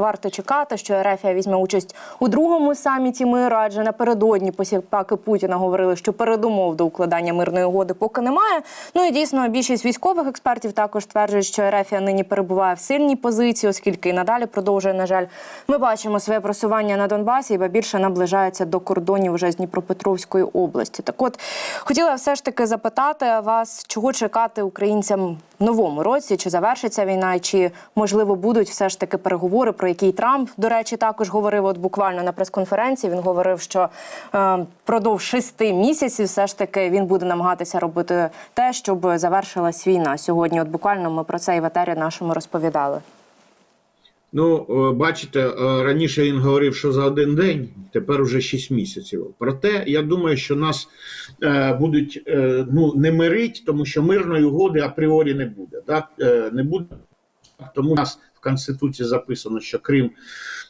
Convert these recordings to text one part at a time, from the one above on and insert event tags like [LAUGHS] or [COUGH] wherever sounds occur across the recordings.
варто чекати, що Ерефія візьме участь у другому саміті миру, адже напередодні посіпаки Путіна говорили, що передумов до укладання мирної угоди поки немає. Ну і дійсно більшість військових експертів також стверджують, що Ерефія нині перебуває в сильній позиції, оскільки і надалі продовжує. На жаль, ми бачимо своє просування на Донбасі, і більше наближається до кордонів вже з Дніпропетровської області. Так, от хотіла все ж таки запитати вас, чого чекати українцям в новому році? Чи завершиться війна, чи можливо будуть все ж таки переговори, про які й Трамп, до речі, також говорив. От буквально на прес-конференції він говорив, що е, впродовж шести місяців все ж таки він буде намагатися робити те, щоб завершилась війна. Сьогодні, от буквально, ми про це і в етері нашому розповідали. Ну, е, бачите, е, раніше він говорив, що за один день, тепер уже 6 місяців. Проте я думаю, що нас е, будуть е, ну, не мирить, тому що мирної угоди апріорі не буде. Да? Е, не буде. Тому у нас в Конституції записано, що Крим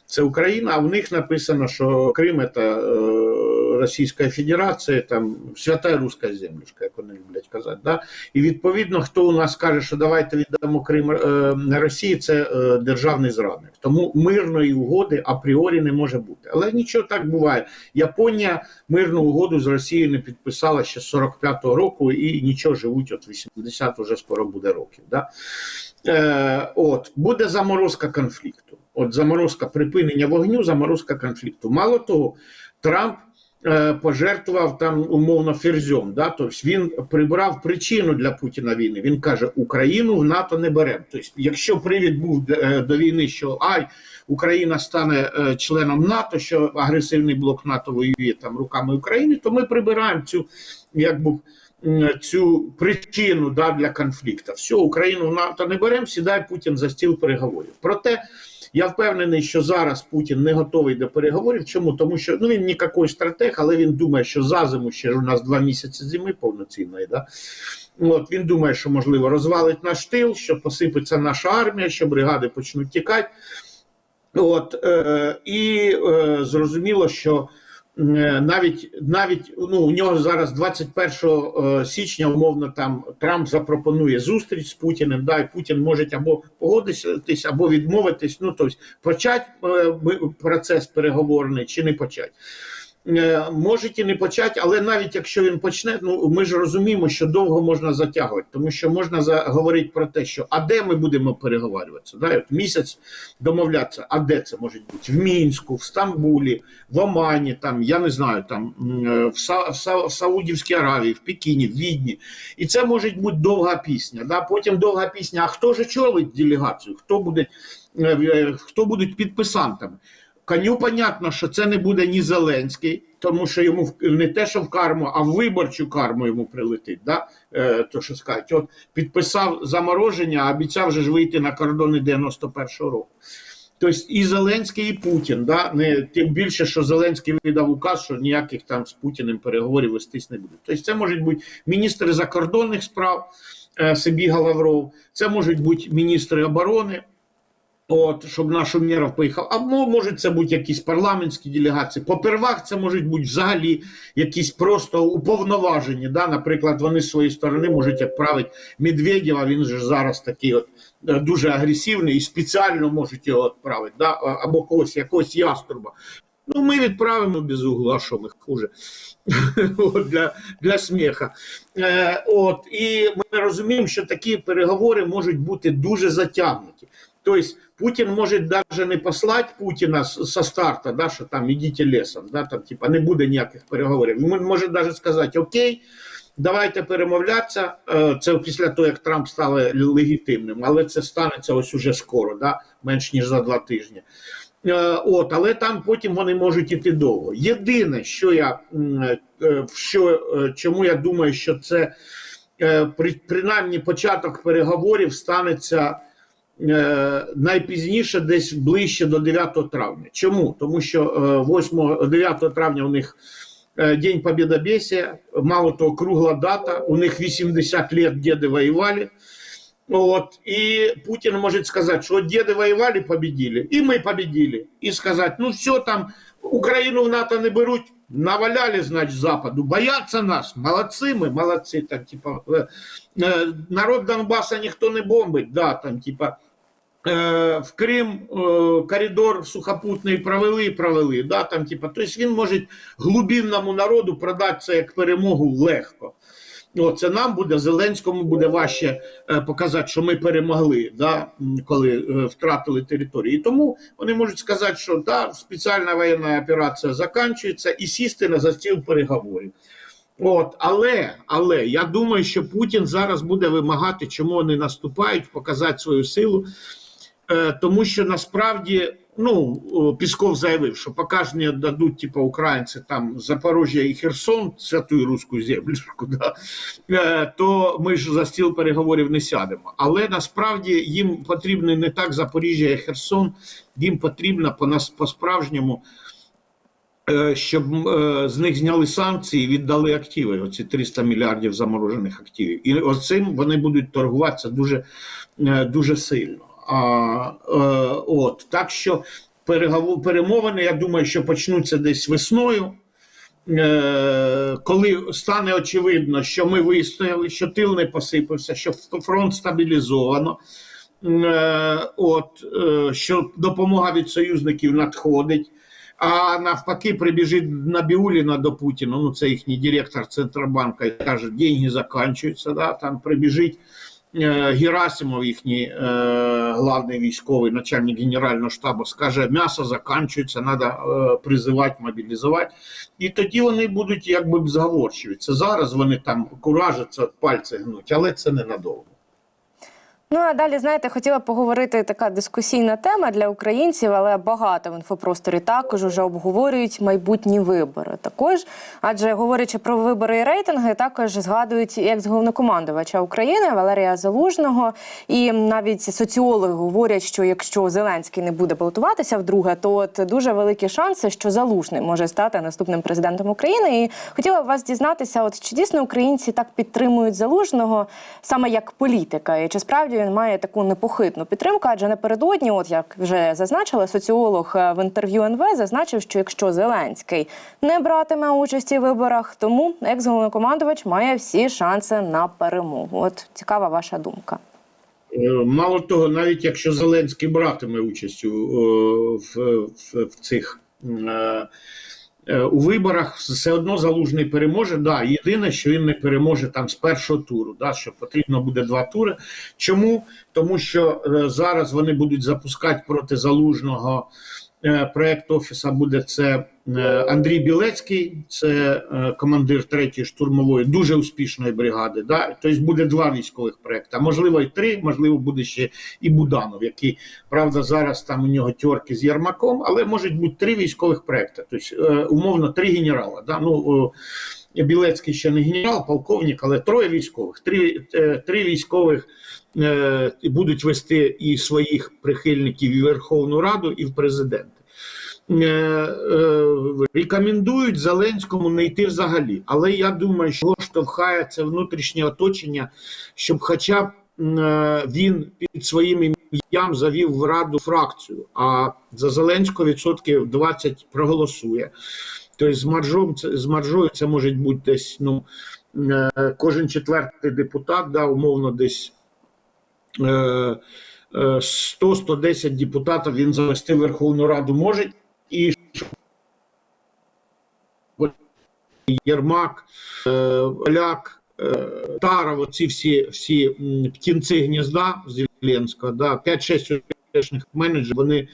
це Україна, а в них написано, що Крим це е, Російська Федерація, там свята руська землюшка, як вони люблять казати. Да? І відповідно, хто у нас каже, що давайте віддамо Крим е, Росії, це е, державний зрадник. Тому мирної угоди апріорі не може бути. Але нічого так буває. Японія мирну угоду з Росією не підписала ще з 45-го року і нічого живуть, от 80 вже скоро буде років. Да? Е, от буде заморозка конфлікту. От заморозка припинення вогню, заморозка конфлікту. Мало того, Трамп е, пожертвував там умовно ферзьом. Да? Тобто він прибрав причину для Путіна війни. Він каже: Україну в НАТО не беремо. Тобто, якщо привід був е, до війни, що ай, Україна стане е, членом НАТО, що агресивний блок НАТО воює там руками України, то ми прибираємо цю якби цю причину да, для конфлікту. Все, Україну в НАТО не беремо, сідає Путін за стіл переговорів. Проте я впевнений, що зараз Путін не готовий до переговорів. Чому? Тому що ну він ніякий стратег, але він думає, що за зиму ще у нас два місяці зими повноцінної. Да? От він думає, що можливо розвалить наш тил, що посипеться наша армія, що бригади почнуть тікати. От е, і е, зрозуміло, що е, навіть навіть ну у нього зараз 21 е, січня, умовно, там Трамп запропонує зустріч з Путіним. Да, і Путін може або погодитись, або відмовитись. Ну тобто почати е, процес переговорний чи не почати. Е, і не почати, але навіть якщо він почне, ну ми ж розуміємо, що довго можна затягувати, тому що можна говорити про те, що а де ми будемо переговарюватися? Да? От місяць домовлятися, а де це може бути? В Мінську, в Стамбулі, в Омані, там я не знаю, там е, в, Са, в, Са, в Саудівській Аравії, в Пекіні, в Відні. І це може бути довга пісня. Да? Потім довга пісня. А хто ж очолить делегацію? Хто буде, е, хто будуть підписантами? Коню понятно, що це не буде ні Зеленський, тому що йому не те, що в карму, а в виборчу карму йому прилетить. Да? Е, то, що скажуть, от підписав замороження, а обіцяв же ж вийти на кордони 91-го року. Тобто і Зеленський, і Путін. Да? Не, тим більше, що Зеленський видав указ, що ніяких там з Путіним переговорів вестись не буде. Тобто це можуть бути міністри закордонних справ е, Сибіга Лавров, це можуть бути міністри оборони. От, щоб наш Умєров поїхав. Або може це бути якісь парламентські делегації. Попервах це можуть бути взагалі якісь просто уповноважені. Да? Наприклад, вони з своєї сторони можуть відправити Медведєва, він же зараз такий от е, дуже агресивний і спеціально можуть його відправити, да? Або когось, якогось яструба. Ну, ми відправимо без угла, що ми хуже [LAUGHS] для, для сміха. Е, от, і ми розуміємо, що такі переговори можуть бути дуже затягнуті. Тобто Путін може навіть не послати Путіна з- со старта, да, що там ідіть лісом, да, там, типа, не буде ніяких переговорів. Він може навіть сказати, окей, давайте перемовлятися. Е, Це після того, як Трамп стане легітимним, але це станеться ось уже скоро, да, менш ніж за два тижні. Е, От, але там потім вони можуть іти довго. Єдине, що я е, що, е, чому я думаю, що це при, принаймні початок переговорів станеться найпізніше, десь ближче до 9 травня. Чому? Тому що е, 8-9 травня у них е, День Побєдобєсія, мало того, кругла дата, у них 80 лет діди воювали. Вот. И Путин может сказать, что деды воевали, победили, и мы победили. И сказать, ну все там, Украину в НАТО не беруть, наваляли, значит, Западу, боятся нас, молодцы мы, молодцы, там, типа, э, э, народ Донбасса никто не бомбить, да, там, типа, Е, в Крим е, коридор сухопутний провели, провели. Да, там, типа, тобто він може глубинному народу продати це як перемогу легко. О, це нам буде, Зеленському буде важче е, показати, що ми перемогли, да, коли е, втратили територію. І тому вони можуть сказати, що да, спеціальна воєнна операція закінчується і сісти на за стіл переговорів. От, але, але я думаю, що Путін зараз буде вимагати, чому вони наступають, показати свою силу. Е, тому що насправді ну Пісков заявив, що поки ж не дадуть типу, українці там Запорожжя і Херсон, святу руську землю, да, е, то ми ж за стіл переговорів не сядемо. Але насправді їм потрібно не так Запоріжжя і Херсон, їм потрібно по нас по справжньому. е, Щоб з них зняли санкції і віддали активи, оці 300 мільярдів заморожених активів. І оцим вони будуть торгуватися дуже, дуже сильно. А, е, от, так що переговор, перемовини, я думаю, що почнуться десь весною. Е, коли стане очевидно, що ми вистояли, що тил не посипався, що фронт стабілізовано, е, от, е, що допомога від союзників надходить, а навпаки, прибіжить Набіуліна до Путіна, ну це їхній директор Центробанка, і каже, деньги закінчуються, да, там прибіжить Герасимов, їхній е, главний військовий начальник Генерального штабу, скаже, м'ясо закінчується, треба е, призивати, мобілізувати. І тоді вони будуть якби б зговорчиві. Зараз вони там куражаться, пальці гнуть, але це ненадовго. Ну а далі, знаєте, хотіла поговорити така дискусійна тема для українців, але багато в інфопросторі також вже обговорюють майбутні вибори. Також, адже говорячи про вибори і рейтинги, також згадують як з головнокомандувача України Валерія Залужного. І навіть соціологи говорять, що якщо Зеленський не буде балотуватися вдруге, то от дуже великі шанси, що Залужний може стати наступним президентом України. І хотіла б вас дізнатися, от чи дійсно українці так підтримують залужного саме як політика, і чи справді він має таку непохитну підтримку? Адже напередодні, от як вже зазначила, соціолог е, в інтерв'ю НВ зазначив, що якщо Зеленський не братиме участі в виборах, тому екс-головнокомандувач має всі шанси на перемогу. От цікава ваша думка. Е, Мало того, навіть якщо Зеленський братиме участь у, в, в, в цих е, у виборах, все одно залужний переможе. Да, єдине, що він не переможе там з першого туру, да, що потрібно буде два тури. Чому? Тому що е, зараз вони будуть запускати проти залужного. Е, Проект офіса буде це е, Андрій Білецький, це е, командир третьої штурмової дуже успішної бригади. Да? Тобто буде два військових проекти, можливо і три, можливо, буде ще і Буданов, який правда зараз там у нього тьорки з Ярмаком, але можуть бути три військових проекти. Тобто, умовно, три генерала. Да? Ну, Білецький ще не генерал, полковник, але троє військових, три, е, три військових е, будуть вести і своїх прихильників і Верховну Раду, і в президенти. Е, Рекомендують Зеленському не йти взагалі, але я думаю, що штовхає це внутрішнє оточення, щоб хоча б він під своїм ім'ям завів в раду фракцію, а за Зеленського відсотків 20 проголосує. Тобто з маржом з маржою це може бути десь ну е, кожен четвертий депутат, да, умовно, десь е, е, 100-110 депутатів він завести Верховну Раду може, і Єрмак, е, Оляк, е, Таров, оці всі, всі птінці гнізда Зеленського, да, 5-6 успішних менеджерів, вони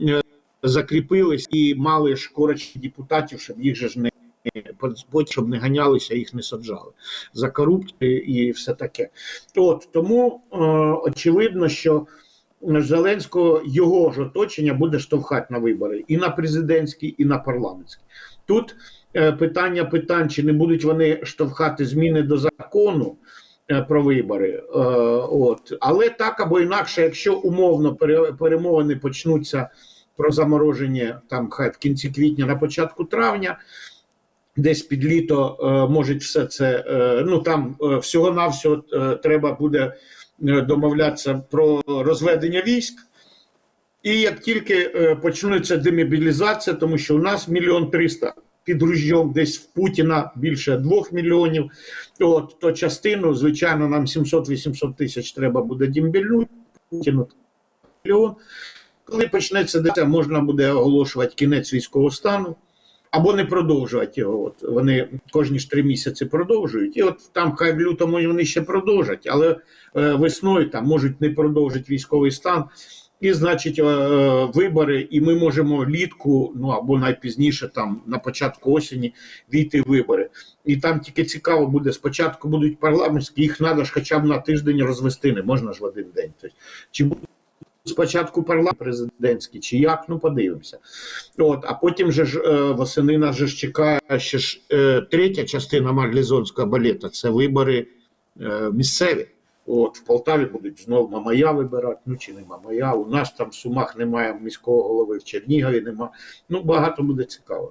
е, закріпились і мали ж корочі депутатів, щоб їх же ж не щоб не ганялися, їх не саджали за корупцію і все таке. От тому е, очевидно, що Зеленського його ж оточення буде штовхати на вибори і на президентські, і на парламентські. Тут е, питання питань, чи не будуть вони штовхати зміни до закону е, про вибори. Е, от. Але так або інакше, якщо умовно пере- перемовини почнуться про замороження там хай в кінці квітня, на початку травня. Десь під літо е, можуть все це. Е, ну там е, всього-навсього е, треба буде домовлятися про розведення військ. І як тільки почнеться демобілізація, тому що у нас мільйон триста під ружьом, десь в Путіна більше двох мільйонів, от, то частину, звичайно, нам 700-800 тисяч треба буде дембільнути Путіну. мільйон. Коли почнеться дитя, можна буде оголошувати кінець військового стану. Або не продовжувати його. От вони кожні ж три місяці продовжують. І от там хай в лютому вони ще продовжать, але е, весною там можуть не продовжити військовий стан. І, значить, е, е, вибори, і ми можемо влітку, ну або найпізніше, там на початку осені, війти вибори. І там тільки цікаво буде: спочатку будуть парламентські, їх треба ж хоча б на тиждень розвести, не можна ж в один день. Тобто, чи будуть спочатку парламент президентський, чи як, ну подивимося. От, а потім же ж е, восени нас же ж чекає ще ж е, третя частина марлізонського балета це вибори е, місцеві. От в Полтаві будуть знову Мамая вибирати, ну чи не Мамая. У нас там в Сумах немає міського голови, в Чернігові немає. Ну багато буде цікаво.